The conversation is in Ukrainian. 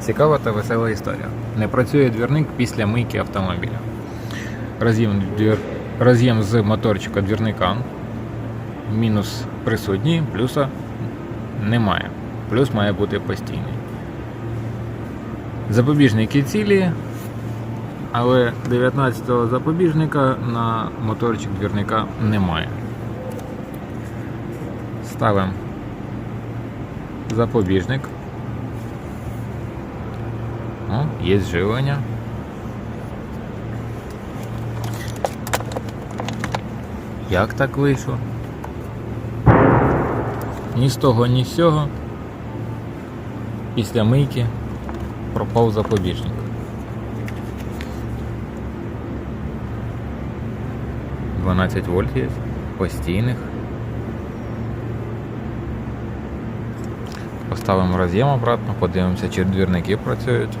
Цікава та весела історія. Не працює двірник після мийки автомобіля. Роз'єм, двір... Роз'єм з моторчика двірника. Мінус присутній, плюса немає. Плюс має бути постійний. Запобіжники цілі, але 19-го запобіжника на моторчик двірника немає. Ставимо запобіжник. Є зживлення. Як так вийшло? Ні з того, ні з цього. Після мийки пропав запобіжник. Дванадцять вольт є, постійних. Поставимо роз'єм обратно, подивимося, чи двірники працюють.